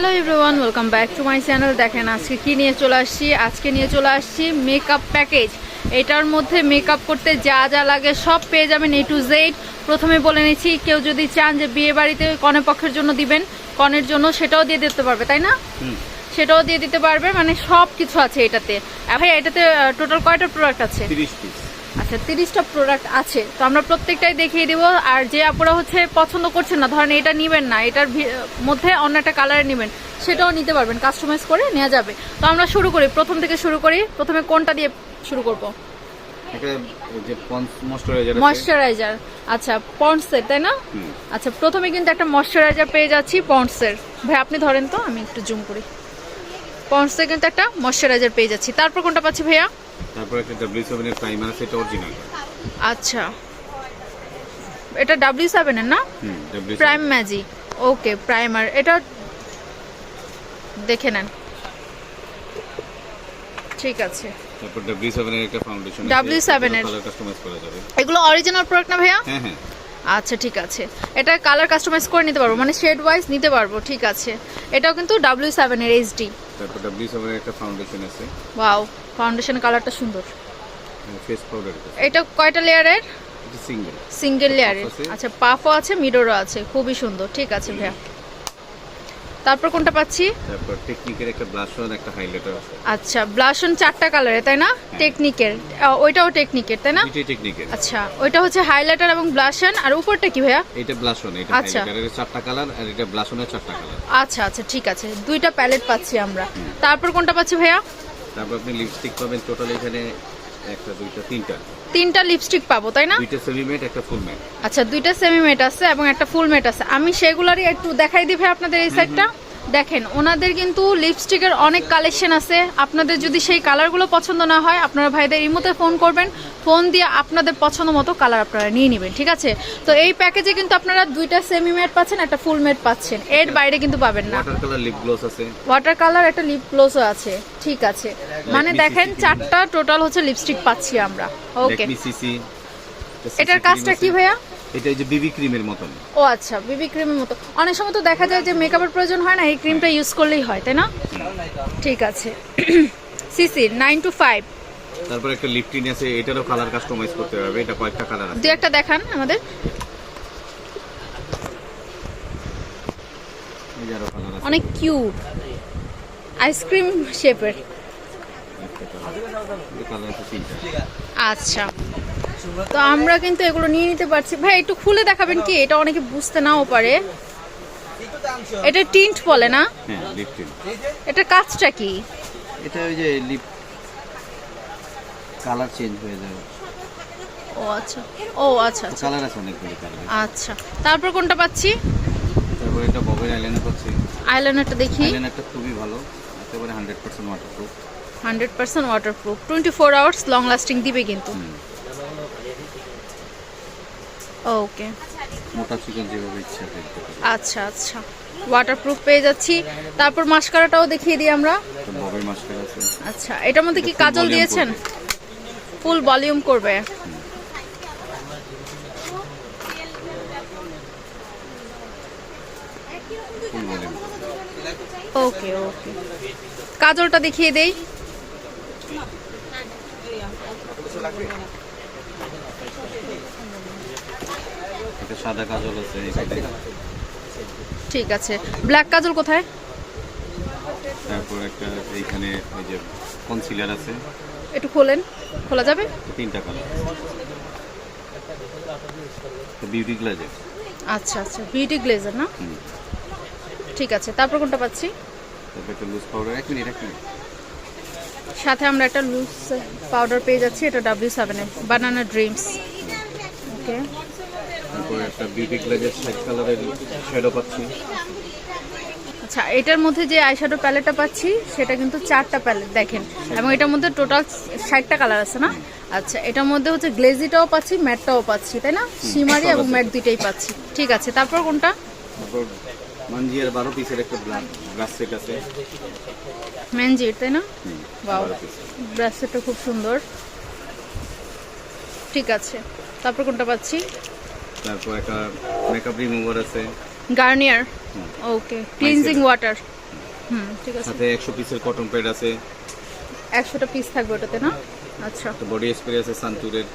Hello everyone welcome back to my channel দেখেন আজকে কি নিয়ে চলে আসছি? আজকে নিয়ে চলে আসছি মেকআপ প্যাকেজ এটার মধ্যে মেকআপ করতে যা যা লাগে সব পেয়ে যাবেন এ টু জেড প্রথমে বলে নিচ্ছি কেউ যদি চান যে বিয়ে বাড়িতে কনে পক্ষের জন্য দিবেন কনের জন্য সেটাও দিয়ে দিতে পারবে তাই না? সেটাও দিয়ে দিতে পারবে মানে সব কিছু আছে এটাতে। ভাই এটাতে টোটাল কয়টা প্রোডাক্ট আছে? তিরিশ পিস আচ্ছা তিরিশটা প্রোডাক্ট আছে। তো আমরা প্রত্যেকটাই দেখিয়ে দিব। আর যে আপনারা হচ্ছে পছন্দ করছেন না ধরেন এটা নিবেন না এটার মধ্যে অন্য একটা কালার নেবেন সেটাও নিতে পারবেন কাস্টমাইজ করে নেওয়া যাবে। তো আমরা শুরু করি প্রথম থেকে শুরু করি প্রথমে কোনটা দিয়ে শুরু করব? ময়শ্চারাইজার আচ্ছা পন্ডসের তাই না? আচ্ছা প্রথমে কিন্তু একটা ময়শ্চারাইজার পেয়ে যাচ্ছি পন্ডসের ভাই আপনি ধরেন তো আমি একটু জুম করি। পন্ডসের কিন্তু একটা ময়শ্চারাইজার পেয়ে যাচ্ছি। তারপর কোনটা পাচ্ছি ভাইয়া? তারপর একটা ডাব্লিউ সেভেন এর প্রাইমার আছে এটা অরিজিনাল আচ্ছা। এটা ডাব্লিউ সেভেনের না? হুম প্রাইম ম্যাজিক ওকে প্রাইমার এটা দেখে নেন। ঠিক আছে। তারপর ডাব্লিউ সেভেন এর একটা ফাউন্ডেশন W7 এর। কালার কাস্টমাইজ করা যাবে। এগুলো অরিজিনাল প্রোডাক্ট না ভাইয়া? হ্যাঁ হ্যাঁ। আচ্ছা ঠিক আছে। এটা কালার কাস্টমাইজ করে নিতে পারব মানে শেড ওয়াইজ নিতে পারব ঠিক আছে। এটাও কিন্তু ডাব্লিউ সেভেন এর এইচডি তারপর ডাব্লিউ সেভেন এর একটা ফাউন্ডেশন আছে। ওয়াও ফাউন্ডেশন কালারটা সুন্দর। ফেস পাউডার এটা কয়টা লেয়ারের সিঙ্গেল সিঙ্গেল লেয়ারের আচ্ছা পাফও আছে মিররও আছে খুবই সুন্দর ঠিক আছে ভাইয়া। তারপর কোনটা পাচ্ছি? তারপর টেকনিকের একটা ব্লাশন একটা হাইলাইটার আছে। আচ্ছা ব্লাশন চারটা কালারে তাই না? টেকনিকের ওইটাও টেকনিকের তাই না? দুইটাই টেকনিকের আচ্ছা ওইটা হচ্ছে হাইলাইটার এবং ব্লাশন আর উপরটা কি ভাইয়া? এটা ব্লাশন এটা আচ্ছা। হাইলাইটারের চারটা কালার আর এটা ব্লাশনের চারটা কালার আচ্ছা আচ্ছা ঠিক আছে। দুইটা প্যালেট পাচ্ছি আমরা। তারপর কোনটা পাচ্ছি ভাইয়া? তারপর আপনি লিপস্টিক পাবেন টোটাল এখানে একটা দুইটা তিনটা। তিনটা লিপস্টিক পাবো তাই না? দুইটা সেমি মেট একটা ফুল মেট আচ্ছা দুইটা সেমি মেট আছে এবং একটা ফুল মেট আছে। আমি সেগুলারই একটু দেখাই দিবে আপনাদের এই সাইডটা দেখেন ওনাদের কিন্তু লিপস্টিকের অনেক কালেকশন আছে। আপনাদের যদি সেই কালারগুলো পছন্দ না হয় আপনারা ভাইদের ইমোতে ফোন করবেন। ফোন দিয়ে আপনাদের পছন্দ মতো কালার আপনারা নিয়ে নেবেন ঠিক আছে? তো এই প্যাকেজে কিন্তু আপনারা দুইটা সেমি মেট পাচ্ছেন একটা ফুল মেট পাচ্ছেন। এর বাইরে কিন্তু পাবেন না। ওয়াটার কালার লিপ গ্লোস আছে। ওয়াটার কালার একটা লিপ গ্লোসও আছে ঠিক আছে। মানে দেখেন চারটা টোটাল হচ্ছে লিপস্টিক পাচ্ছি আমরা। ওকে এটার কাজটা কি ভাইয়া? এটা এই যে বিবি ক্রিমের মতন। ও আচ্ছা বিবি ক্রিমের মতো। অনেক সময় তো দেখা যায় যে মেকআপের প্রয়োজন হয় না এই ক্রিমটা ইউজ করলেই হয় তাই না? ঠিক আছে। সিসি নাইন টু ফাইভ তারপর একটা লিপটিন আছে এটারও কালার কাস্টমাইজ করতে হবে এটা কয়েকটা কালার আছে। দু একটা দেখান আমাদের। অনেক কিউট আইসক্রিম শেপের আচ্ছা। তো আমরা কিন্তু এগুলো নিয়ে নিতে পারছি। ভাই একটু খুলে দেখাবেন কি? এটা অনেকে বুঝতে নাও পারে। এটা টিন্ট বলে না? এটা কাজটা কি? এটা ওই যে লিপ কালার চেঞ্জ হয়ে যাবে ও আচ্ছা। ও আচ্ছা আচ্ছা। কালার আছে অনেকগুলি কালার আচ্ছা। তারপর কোনটা পাচ্ছি? তারপর এটা ববের আইল্যান্ডার পাচ্ছি। আইলাইনারটা দেখি। আইল্যান্ডারটা খুবই ভালো। একেবারে hundred percent waterproof hundred percent waterproof twenty four hours long lasting দিবে কিন্তু। ওকে মোটা চিকন যেভাবে ইচ্ছা আচ্ছা আচ্ছা। ওয়াটারপ্রুফ পেয়ে যাচ্ছি। তারপর মাস্কারাটাও দেখিয়ে দিই আমরা। ববের মাস্কার আছে। আচ্ছা এটার মধ্যে কি কাজল দিয়েছেন? ফুল ভলিউম করবে। ওকে ওকে কাজলটা দেখিয়ে দেই। সাদা কাজল আছে ঠিক আছে। ব্ল্যাক কাজল কোথায়? তারপর একটা এইখানে ওই যে কনসিলার আছে। একটু খোলেন। খোলা যাবে? তিনটা কালার বিউটি গ্লাজের আচ্ছা আচ্ছা। বিউটি গ্লেজার না? ঠিক আছে। তারপর কোনটা পাচ্ছি? তারপর একটা লুজ পাউডার এক মিনিট এক মিনিট। সাথে আমরা একটা লুজ পাউডার পেয়ে যাচ্ছি এটা ডাব্লিউ সেভেনের বানানা ড্রিমস ওকে একটা বিউটি গ্লাজের সাইড কালারের শ্যাডো পাচ্ছি। আচ্ছা এটার মধ্যে যে আইশ্যাডো প্যালেটটা পাচ্ছি সেটা কিন্তু চারটা প্যালেট দেখেন। এবং এটার মধ্যে টোটাল ষাটটা কালার আছে না? আচ্ছা এটার মধ্যে হচ্ছে গ্লেজিটাও পাচ্ছি ম্যাটটাও পাচ্ছি তাই না? সিমারি এবং ম্যাট দুইটাই পাচ্ছি। ঠিক আছে তারপর কোনটা? মানজিয়ার বারো পিসের একটা ব্রাশ সেট আছে। ম্যানজির তাই না? হুম, Wow. বারো পিস। ব্রাসলেটটা খুব সুন্দর। ঠিক আছে। তারপর কোনটা পাচ্ছি? তারপর একটা মেকআপ রিমুভার আছে। গার্নিয়ার ওকে ক্লিনজিং ওয়াটার হুম ঠিক আছে। সাথে একশো পিসের কটন প্যাড আছে। একশোটা পিস থাকবে ওটাতে না? আচ্ছা। বডি স্প্রে আছে সানটুরের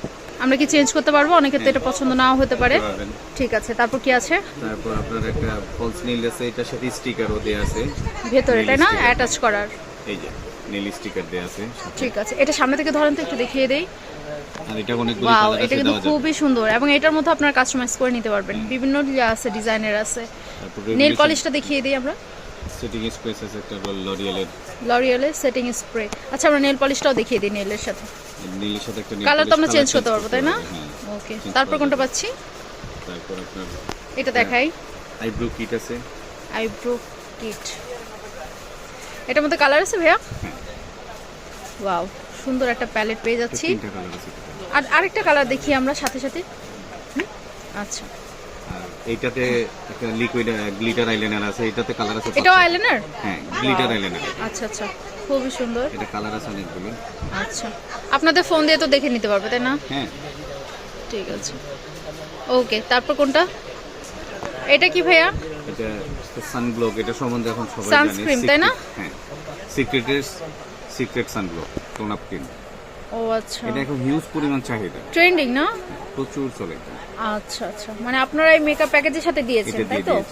আমরা কি চেঞ্জ করতে পারব? অনেকের তো এটা পছন্দ নাও হতে পারে। ঠিক আছে তারপর কি আছে? তারপর আপনার একটা ফলস নীল আছে এটার সাথে স্টিকারও দেওয়া আছে। ভেতরে তাই না? অ্যাটাচ করার। এই যে নীল স্টিকার দেওয়া আছে। ঠিক আছে এটা সামনে থেকে ধরেন তো একটু দেখিয়ে দেই। আর এটা অনেকগুলো কালার এটা কিন্তু খুবই সুন্দর এবং এটার মধ্যে আপনারা কাস্টমাইজ করে নিতে পারবেন। বিভিন্ন আছে ডিজাইনের আছে। নেল পলিশটা দেখিয়ে দিই আমরা। সেটিং স্পেস আছে একটা লরিয়ালের লরিয়ালের সেটিং স্প্রে আচ্ছা আমরা নেল পলিশটাও দেখিয়ে দিই নেলের সাথে। নীলের সাথে একটা কালার তো আমরা চেঞ্জ করতে পারব তাই না? হ্যাঁ। ওকে তারপর কোনটা পাচ্ছি? তারপর আপনার এটা দেখাই। আইব্রো কিট আছে। আইব্রো কিট এটার মধ্যে কালার আছে ভাইয়া? ওয়াও সুন্দর একটা প্যালেট পেয়ে যাচ্ছি। আর আরেকটা কালার দেখি আমরা সাথে সাথে? আচ্ছা। এইটাতে একটা লিকুইড গ্লিটার আইলাইনার আছে এটাতে কালার আছে এটা পাঁচটা। আইলাইনার হ্যাঁ গ্লিটার আইলাইনার আচ্ছা আচ্ছা খুবই সুন্দর। এটা কালার আছে অনেকগুলো। আচ্ছা। আপনাদের ফোন দিয়ে তো দেখে নিতে পারবে তাই না? হ্যাঁ। ঠিক আছে। ওকে তারপর কোনটা? এটা কি ভাইয়া? এটা সানব্লক এটা সম্বন্ধে এখন সবাই জানে। Sunscreen, তাই না? হ্যাঁ। সিক্রেটের secret sunblock tone up cream ও আচ্ছা। এটা এখন হিউজ পরিমাণ চাহিদা। ট্রেন্ডিং না? প্রচুর চলে আচ্ছা আচ্ছা। মানে আপনারা এই মেকআপ প্যাকেজের সাথে দিয়েছেন তাই তো? হ্যাঁ।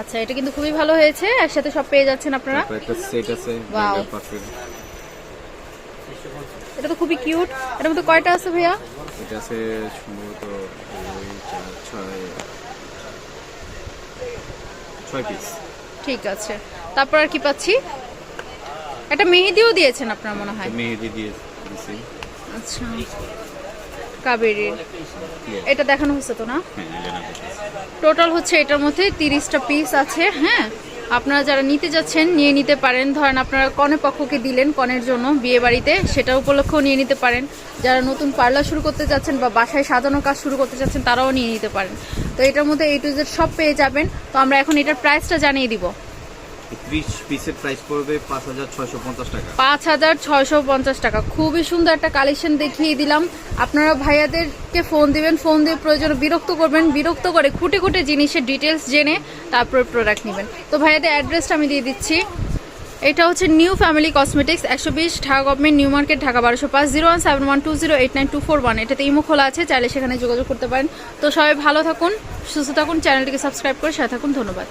আচ্ছা এটা কিন্তু খুবই ভালো হয়েছে একসাথে সব পেয়ে যাচ্ছেন আপনারা? একটা সেট আছে. এটা তো খুবই কিউট এটার মধ্যে কয়টা আছে ভাইয়া? এটা আছে সম্ভবত ছয় ছয় পিস ঠিক আছে। তারপর আর কি পাচ্ছি? একটা মেহেদিও দিয়েছেন আপনার মনে হয়। মেহেদি দিয়ে দিছি আচ্ছা। কাবেরির। এটা দেখানো হচ্ছে তো না। টোটাল হচ্ছে এটার মধ্যে তিরিশটা পিস আছে হ্যাঁ? আপনারা যারা নিতে যাচ্ছেন, নিয়ে নিতে পারেন। ধরেন আপনারা কনে পক্ষকে দিলেন কনের জন্য বিয়ে বাড়িতে, সেটা উপলক্ষেও নিয়ে নিতে পারেন। যারা নতুন পার্লার শুরু করতে যাচ্ছেন বা বাসায় সাজানো কাজ শুরু করতে যাচ্ছেন, তারাও নিয়ে নিতে পারেন। তো এটার মধ্যে এই টু জেড সব পেয়ে যাবেন। তো আমরা এখন এটার প্রাইসটা জানিয়ে দিব। এই ত্রিশ পিসের প্রাইস পড়বে পাঁচ হাজার ছয়শো পঞ্চাশ টাকা। পাঁচ হাজার ছয়শো পঞ্চাশ টাকা। খুবই সুন্দর একটা কালেকশন দেখিয়ে দিলাম। আপনারা ভাইয়াদেরকে ফোন দিবেন ফোন দিয়ে প্রয়োজনে বিরক্ত করবেন, বিরক্ত করে খুঁটে খুঁটে জিনিসের ডিটেলস জেনে তারপর প্রোডাক্ট নেবেন। তো ভাইয়াদের অ্যাড্রেসটা আমি দিয়ে দিচ্ছি। এটা হচ্ছে নিউ ফ্যামিলি কসমেটিক্স একশো বিশ Dhaka government new market Dhaka বারোশো পাঁচ zero one seven one two zero eight nine two four one এটাতে ইমো খোলা আছে, চাইলে সেখানে যোগাযোগ করতে পারেন। তো সবাই ভালো থাকুন, সুস্থ থাকুন চ্যানেলটিকে সাবস্ক্রাইব করে সাথে থাকুন, ধন্যবাদ।